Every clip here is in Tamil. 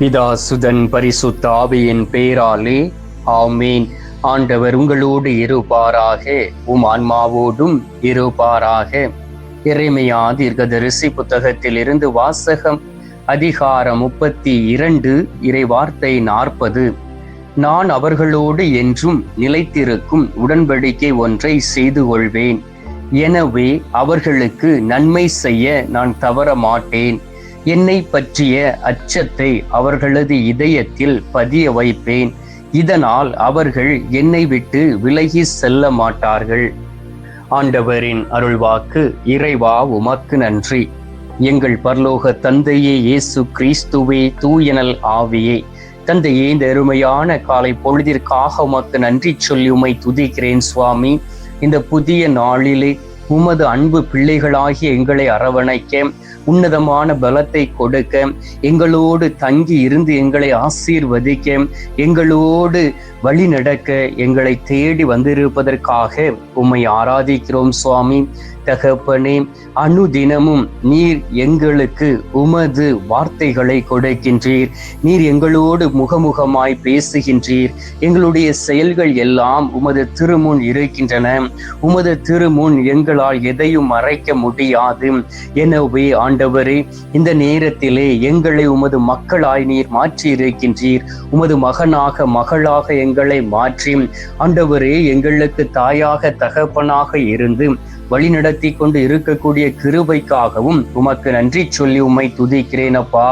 பிதா சுதன் பரிசுத்த ஆவியின் பேராலே ஆமீன். ஆண்டவர் உங்களோடு இருப்பாராக உம் ஆன்மாவோடும் இருப்பாராக. இறைமையா தீர்க்கதரிசி புத்தகத்தில் இருந்து வாசகம் அதிகாரம் முப்பத்தி இரண்டு இறை வார்த்தை நாற்பது. நான் அவர்களோடு என்றும் நிலைத்திருக்கும் உடன்படிக்கை ஒன்றை செய்து கொள்வேன். எனவே அவர்களுக்கு நன்மை செய்ய நான் தவற மாட்டேன் என்னை பற்றிய அச்சத்தை அவர்களது இதயத்தில் பதிய வைப்பேன். இதனால் அவர்கள் என்னை விட்டு விலகி செல்ல மாட்டார்கள். ஆண்டவரின் அருள்வாக்கு இறைவா உமக்கு நன்றி. எங்கள் பரலோக தந்தையே இயேசு கிறிஸ்துவே தூயனல் ஆவியே. தந்தையே இந்த அருமையான காலை பொழுதிற்காக உமக்கு நன்றி சொல்லி உமை துதிக்கிறேன் சுவாமி. இந்த புதிய நாளிலே உமது அன்பு பிள்ளைகளாகிய எங்களை அரவணைக்க உன்னதமான பலத்தை கொடுக்க எங்களோடு தங்கி இருந்து எங்களை ஆசீர்வதிக்க எங்களோடு வழி நடக்க எங்களை தேடி வந்திருப்பதற்காக உம்மை ஆராதிக்கிறோம் சுவாமி. தகப்பனே அனுதினமும் நீர் எங்களுக்கு உமது வார்த்தைகளை கொடுக்கின்றீர். நீர் எங்களோடு முகமுகமாய் பேசுகின்றீர். எங்களுடைய செயல்கள் எல்லாம் உமது திருமுன் இருக்கின்றன. உமது திருமுன் எங்களால் எதையும் மறைக்க முடியாது. எனவே ஆண்டவரே இந்த நேரத்திலே எங்களை உமது மக்களாய் நீர் மாற்றி இருக்கின்றீர் உமது மகனாக மகளாக எங்களை மாற்றி ஆண்டவரே எங்களுக்கு தாயாக தகப்பனாக இருந்து வழிநடத்தி கொண்டு இருக்கக்கூடிய கிருபைக்காகவும் உமக்கு நன்றி சொல்லி உம்மை துதிக்கிறேன் அப்பா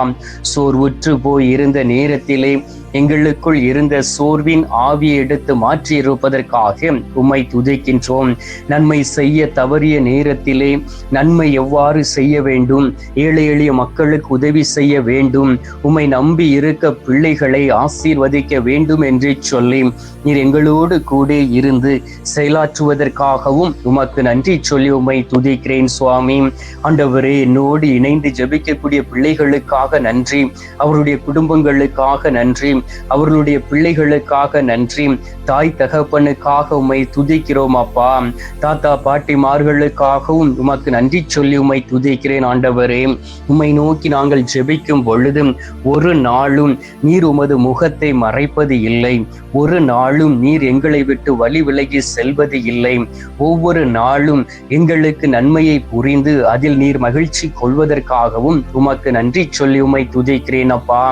சோர்வுற்று போய் இருந்த நேரத்திலே எங்களுக்குள் இருந்த சோர்வின் ஆவியை எடுத்து மாற்றி இருப்பதற்காக உம்மை துதிக்கின்றோம். நன்மை செய்ய தவறிய நேரத்திலே நன்மை எவ்வாறு செய்ய வேண்டும்? ஏழை எளிய மக்களுக்கு உதவி செய்ய வேண்டும். உம்மை நம்பி இருக்க பிள்ளைகளை ஆசீர்வதிக்க வேண்டும் என்று சொல்லி நீர் எங்களோடு கூட இருந்து செயலாற்றுவதற்காகவும் உமக்கு நன்றி சொல்லி உம்மை துதிக்கிறேன் சுவாமி. ஆண்டவரே என்னோடு இணைந்து ஜெபிக்கக்கூடிய பிள்ளைகளுக்காக நன்றி. அவருடைய குடும்பங்களுக்காக நன்றி. அவர்களுடைய பிள்ளைகளுக்காக நன்றி. தாய் தகப்பனுக்காக உமை துதிக்கிறோம் அப்பா. தாத்தா பாட்டிமார்களுக்காகவும் உமக்கு நன்றி சொல்லி உமை துதிக்கிறேன் ஆண்டவரே. உமை நோக்கி நாங்கள் ஜெபிக்கும் பொழுது ஒரு நாளும் நீர் உமது முகத்தை மறைப்பது இல்லை. ஒரு நாளும் நீர் எங்களை விட்டு வழி விலகி செல்வது இல்லை. ஒவ்வொரு நாளும் எங்களுக்கு நன்மையை புரிந்து அதில் நீர் மகிழ்ச்சி கொள்வதற்காகவும் உமக்கு நன்றி சொல்லி உமை துதிக்கிறேன் அப்பா.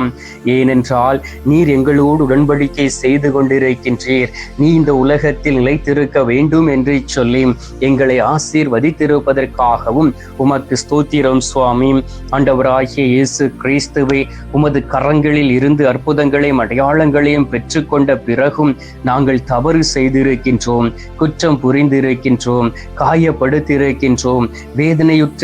ஏனென்றால் நீர் நீர் எங்களோடு உடன்படிக்கை செய்து கொண்டிருக்கின்றீர். நீ இந்த உலகத்தில் நிலைத்திருக்க வேண்டும் என்று சொல்லி எங்களை ஆசீர்வதித்திருப்பதற்காகவும் உமக்கு ஸ்தோத்திரம் சுவாமி. ஆண்டவராகிய இயேசு கிறிஸ்துவை உமது கரங்களில் இருந்து அற்புதங்களையும் அடையாளங்களையும் பெற்றுக்கொண்ட பிறகும் நாங்கள் தவறு செய்திருக்கின்றோம் குற்றம் புரிந்திருக்கின்றோம் காயப்படுத்தியிருக்கின்றோம் வேதனையுற்ற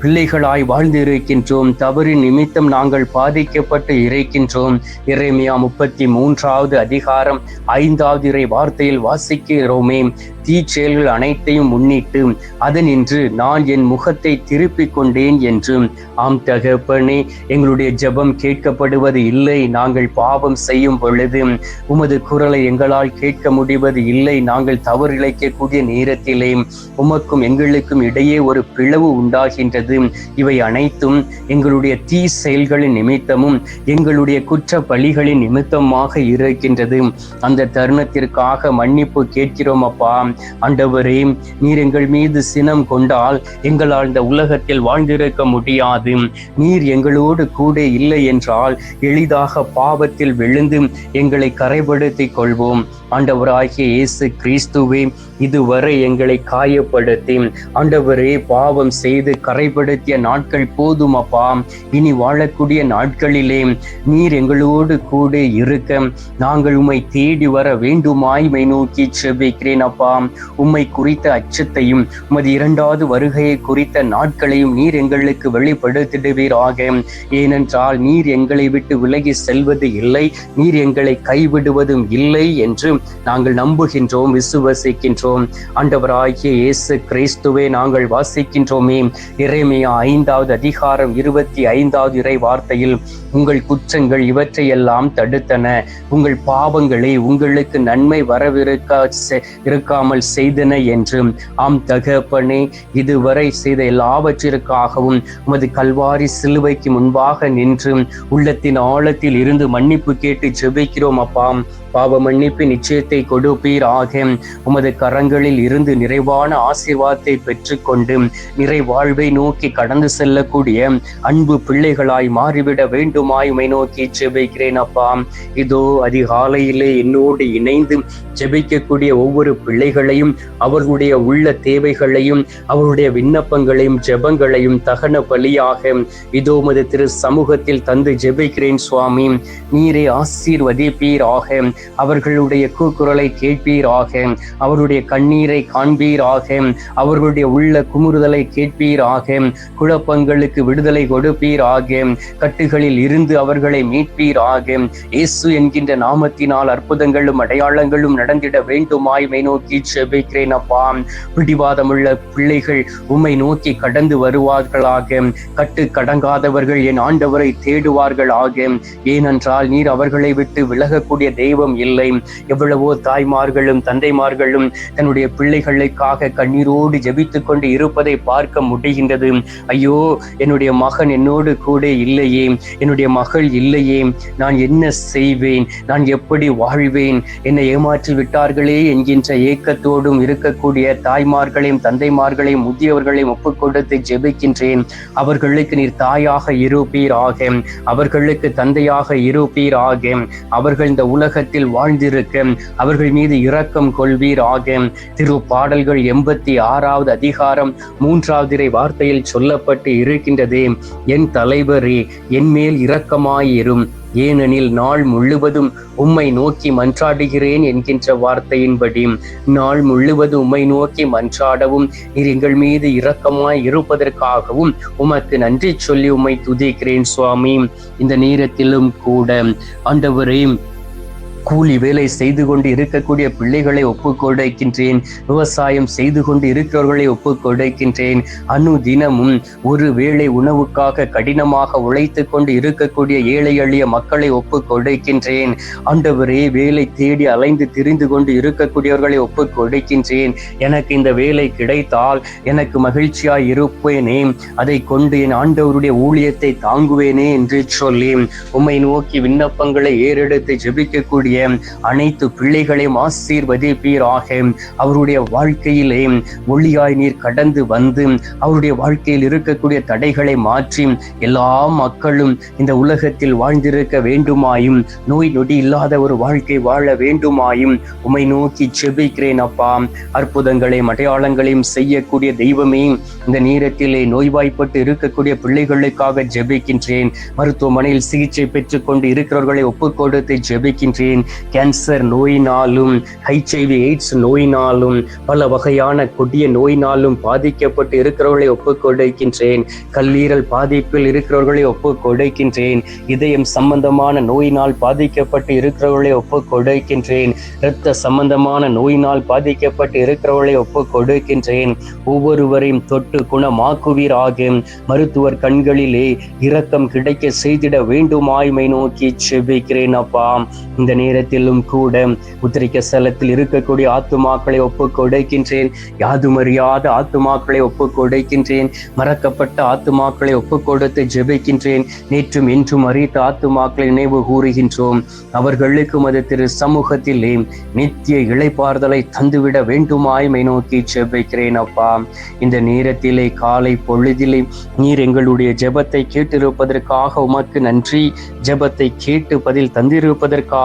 பிள்ளைகளாய் வாழ்ந்திருக்கின்றோம். தவறின் நிமித்தம் நாங்கள் பாதிக்கப்பட்டு இருக்கின்றோம் இறைமையா முப்பத்தி மூன்றாவது அதிகாரம் ஐந்தாவது இறை வார்த்தையில் வாசிக்கிறோமே. தீச்செயல்கள் அனைத்தையும் முன்னிட்டு அதனின்று நான் என் முகத்தை திருப்பிக் கொண்டேன் என்றும் ஆம் தகப்பனே எங்களுடைய ஜெபம் கேட்கப்படுவது இல்லை. நாங்கள் பாவம் செய்யும் பொழுது உமது குரலை எங்களால் கேட்க முடிவது இல்லை. நாங்கள் தவறு இழைக்கக்கூடிய நேரத்திலே உமக்கும் எங்களுக்கும் இடையே ஒரு பிளவு உண்டாகின்றது. இவை அனைத்தும் எங்களுடைய தீ செயல்களின் நிமித்தமும் எங்களுடைய குற்ற பலிகளின் நிமித்தமாக இருக்கின்றது. அந்த தருணத்திற்காக மன்னிப்பு கேட்கிறோம் அப்பா. ஆண்டவரே நீர் எங்கள் மீது சினம் கொண்டால் எங்களால் இந்த உலகத்தில் வாழ்ந்திருக்க முடியாது. நீர் எங்களோடு கூட இல்லை என்றால் எளிதாக பாவத்தில் விழுந்து எங்களை கரைப்படுத்திக் கொள்வோம். ஆண்டவராகிய இயேசு கிறிஸ்துவே இதுவரை எங்களை காயப்படுத்தி ஆண்டவரே பாவம் செய்து கரை கரைப்படுத்திய நாட்கள் போதும் அப்பா. இனி வாழக்கூடிய நாட்களிலே நீர் எங்களோடு கூட இருக்க. நாங்கள் உம்மை தேடி வர வேண்டுமாய்மை நோக்கி செபிக்கிறேன் அப்பா. உம்மை குறித்த அச்சத்தையும் உமது இரண்டாவது வருகையை குறித்த நாட்களையும் நீர் எங்களுக்கு வெளிப்படுத்திடுவீராக. ஏனென்றால் நீர் எங்களை விட்டு விலகி செல்வது இல்லை நீர் எங்களை கைவிடுவதும் இல்லை என்று நாங்கள் நம்புகின்றோம் விசுவசிக்கின்றோம். ஜெபிக்கின்றோம் ஆண்டவராகிய இயேசு கிறிஸ்துவே நாங்கள் வாசிக்கின்றோமே. இறை இறைமையா ஐந்தாவது அதிகாரம் இருபத்தி ஐந்தாவது இறை வார்த்தையில் உங்கள் குற்றங்கள் இவற்றையெல்லாம் தடுத்தன. உங்கள் பாவங்களை உங்களுக்கு நன்மை வரவிருக்க இருக்காமல் செய்தன என்று. ஆம் தகப்பனே இதுவரை செய்த எல்லாவற்றிற்காகவும் உமது கல்வாரி சிலுவைக்கு முன்பாக நின்று உள்ளத்தின் ஆழத்தில் இருந்து மன்னிப்பு கேட்டு ஜெபிக்கிறோம் அப்பாம் பாவ மன்னிப்பு நிச்சயத்தை கொடுப்பீராக. உமது கரங்களில் இருந்து நிறைவான ஆசீர்வாதத்தை பெற்றுக்கொண்டு நிறைவாழ்வை நோக்கி நோக்கி கடந்து செல்லக்கூடிய அன்பு பிள்ளைகளாய் மாறிவிட வேண்டுமாய் உமை நோக்கி ஜெபிக்கிறேன் அப்பா. இதோ அதிகாலையிலே என்னோடு இணைந்து ஜெபிக்கக்கூடிய ஒவ்வொரு பிள்ளைகளையும் அவர்களுடைய உள்ள தேவைகளையும் அவருடைய விண்ணப்பங்களையும் ஜெபங்களையும் தகன பலியாக இதோ மது திரு சமூகத்தில் தந்து ஜெபிக்கிறேன் சுவாமி. நீரே ஆசீர்வதிப்பீராக. அவர்களுடைய கூக்குரலை கேட்பீராக. அவருடைய கண்ணீரை காண்பீராக. அவர்களுடைய உள்ள குமுறுதலை கேட்பீராக. குழப்பங்களுக்கு விடுதலை கொடுப்பீர் கொடுப்பீராக. கட்டுகளில் இருந்து அவர்களை மீட்பீராக. இயேசு என்கின்ற நாமத்தினால் அற்புதங்களும் அடையாளங்களும் நடந்திட வேண்டுமாய் மை நோக்கி செபிக்கிறேன் அப்பா. பிடிவாதமுள்ள பிள்ளைகள் உம்மை நோக்கி கடந்து வருவார்களாக. கட்டு கடங்காதவர்கள் என் ஆண்டவரை தேடுவார்கள் ஆக ஏனென்றால் நீர் அவர்களை விட்டு விலகக்கூடிய தெய்வம் இல்லை. எவ்வளவோ தாய்மார்களும் தந்தைமார்களும் தன்னுடைய பிள்ளைகளுக்காக கண்ணீரோடு ஜெபித்துக் கொண்டு இருப்பதை பார்க்க முடிகின்றது. ஐயோ என்னுடைய மகன் என்னோடு கூட இல்லையே என்னுடைய மகள் இல்லையே நான் என்ன செய்வேன் நான் எப்படி வாழ்வேன் என்னை ஏமாற்றி விட்டார்களே என்கின்ற ஏக்கத்தோடும் இருக்கக்கூடிய தாய்மார்களையும் தந்தைமார்களையும் முதியவர்களையும் ஒப்புக்கொடுத்து ஜெபிக்கின்றேன். அவர்களுக்கு நீர் தாயாக இருப்பீராக அவர்களுக்கு தந்தையாக இருப்பீராக அவர்கள் இந்த உலகத்தில் வாழ்ந்திருக்க அவர்கள் மீது இரக்கம் கொள்வீராக. திரு பாடல்கள் எண்பத்தி ஆறாவது அதிகாரம் மூன்றாவது வார்த்தையில் சொல்லப்பட்டு இருக்கின்றதே என் தலைவரே என் மேல் இரக்கமாயிரும். ஏனெனில் நாள் முழுவதும் உம்மை நோக்கி மன்றாடுகிறேன் என்கின்ற வார்த்தையின்படி நாள் முழுவதும் உம்மை நோக்கி மன்றாடவும் நீர் எங்கள் மீது இரக்கமாய் இருப்பதற்காகவும் உமக்கு நன்றி சொல்லி உம்மை துதிக்கிறேன் சுவாமி. இந்த நேரத்திலும் கூட ஆண்டவரே கூலி வேலை செய்து கொண்டு இருக்கக்கூடிய பிள்ளைகளை ஒப்புக்கொடுக்கின்றேன். விவசாயம் செய்து கொண்டு இருக்கிறவர்களை ஒப்புக்கொடுக்கின்றேன். கொடுக்கின்றேன் அனு தினமும் ஒரு வேளை உணவுக்காக கடினமாக உழைத்து கொண்டு இருக்கக்கூடிய ஏழை எளிய மக்களை ஒப்புக்கொடுக்கின்றேன். ஆண்டவரே வேலை தேடி அலைந்து திரிந்து கொண்டு இருக்கக்கூடியவர்களை ஒப்புக்கொடுக்கின்றேன். எனக்கு இந்த வேலை கிடைத்தால் எனக்கு மகிழ்ச்சியாய் இருப்பேனே. அதை கொண்டு என் ஆண்டவருடைய ஊழியத்தை தாங்குவேனே என்று சொல்லி உம்மை நோக்கி விண்ணப்பங்களை ஏறெடுத்து ஜெபிக்கக்கூடிய அனைத்து பிள்ளைகளையும் ஆசீர்வதிப்பீராக. அவருடைய வாழ்க்கையிலே ஒளியாய் நீர் கடந்து வந்து அவருடைய வாழ்க்கையில் இருக்கக்கூடிய தடைகளை மாற்றி எல்லா மக்களும் இந்த உலகத்தில் வாழ்ந்திருக்க வேண்டுமாயும் நோய் நொடி இல்லாத ஒரு வாழ்க்கை வாழ வேண்டுமாயும் உம்மை நோக்கி செபிக்கிறேன் அப்பா. அற்புதங்களையும் அடையாளங்களையும் செய்யக்கூடிய தெய்வமே இந்த நேரத்திலே நோய்வாய்ப்பட்டு இருக்கக்கூடிய பிள்ளைகளுக்காக ஜெபிக்கின்றேன். மருத்துவமனையில் சிகிச்சை பெற்றுக்கொண்டு இருக்கிறவர்களை ஒப்புக் கொடுத்து ஜெபிக்கின்றேன். கேன்சர் நோயினாலும் ஹெச்ஐவி எய்ட்ஸ் நோயினாலும் பல வகையான கொடிய நோயினாலும் பாதிக்கப்பட்டு இருக்கிறவர்களை ஒப்புக்கொடுக்கின்றேன் கல்லீரல் பாதிப்பில் இருக்கிறவர்களை ஒப்புக்கொடுக்கின்றேன் இதயம் சம்பந்தமான நோயினால் பாதிக்கப்பட்டு இருக்கிறவர்களை ஒப்புக்கொடுக்கின்றேன் இரத்த சம்பந்தமான நோயினால் பாதிக்கப்பட்டு இருக்கிறவர்களை ஒப்புக்கொடுக்கின்றேன் ஒவ்வொருவரையும் தொட்டு குணமாக்குவீராக மருத்துவர் கண்களிலே இரக்கம் கிடைக்க செய்திட வேண்டுமாய்மை நோக்கி செபிக்கிறேன் அப்பா. இந்த நேரம் இடத்திலும் கூட உத்திரிக்க ஸ்தலத்தில் இருக்கக்கூடிய ஆத்துமாக்களை ஒப்பு கொடுக்கின்றேன் யாதுமறியாத ஆத்துமாக்களை ஒப்பு கொடுக்கின்றேன் மறக்கப்பட்ட ஆத்துமாக்களை ஒப்பு கொடுத்து ஜெபிக்கின்றேன். நேற்றும் இன்றும் அறித்த ஆத்துமாக்களை நினைவு கூறுகின்றோம். அவர்களுக்கு மது திரு சமூகத்திலே நித்திய இழைப்பார்தலை தந்துவிட வேண்டுமாய்மை நோக்கி ஜெபிக்கிறேன் அப்பா. இந்த நேரத்திலே காலை பொழுதிலே நீர் எங்களுடைய ஜெபத்தை கேட்டிருப்பதற்காக உமக்கு நன்றி. ஜெபத்தை கேட்டு பதில் தந்திருப்பதற்காக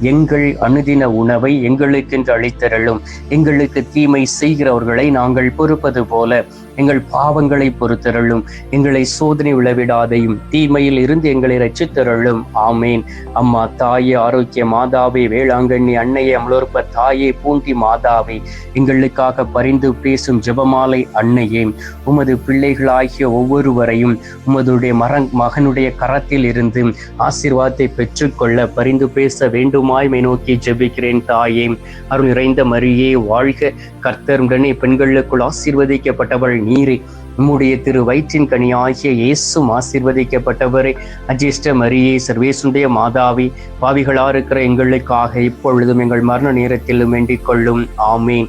எங்கள் அனுதின உணவை எங்களுக்கென்று அளித்தரலும் எங்களுக்கு தீமை செய்கிறவர்களை நாங்கள் பொறுப்பது போல. எங்கள் பாவங்களை பொறுத்தருளும். எங்களை சோதனை விளைவிடாதையும் தீமையில் இருந்து எங்களை ரச்சித்தருளும் ஆமேன். அம்மா தாயே ஆரோக்கிய மாதாவே வேளாங்கண்ணி அன்னையே அமலோற்ப தாயே பூண்டி மாதாவே எங்களுக்காக பரிந்து பேசும் ஜெபமாலை அன்னையே உமது பிள்ளைகளாகிய ஒவ்வொருவரையும் உமதுடைய மரங் மகனுடைய கரத்தில் இருந்து ஆசீர்வாதத்தை பெற்றுக்கொள்ள பரிந்து பேச வேண்டுமாய்மை நோக்கி ஜெபிக்கிறேன் தாயே. அருள் நிறைந்த மரியே வாழ்க. கர்த்தருடனே பெண்களுக்குள் ஆசீர்வதிக்கப்பட்டவள் நீரே. உம்முடைய திரு வயிற்றின் கனி ஆகிய இயேசும் ஆசீர்வதிக்கப்பட்டவரே. அஜிஷ்ட மரியே சர்வேசுடைய மாதாவி பாவிகளா இருக்கிற எங்களுக்காக இப்பொழுதும் எங்கள் மரண நேரத்திலும் வேண்டிக் கொள்ளும். ஆமீன்.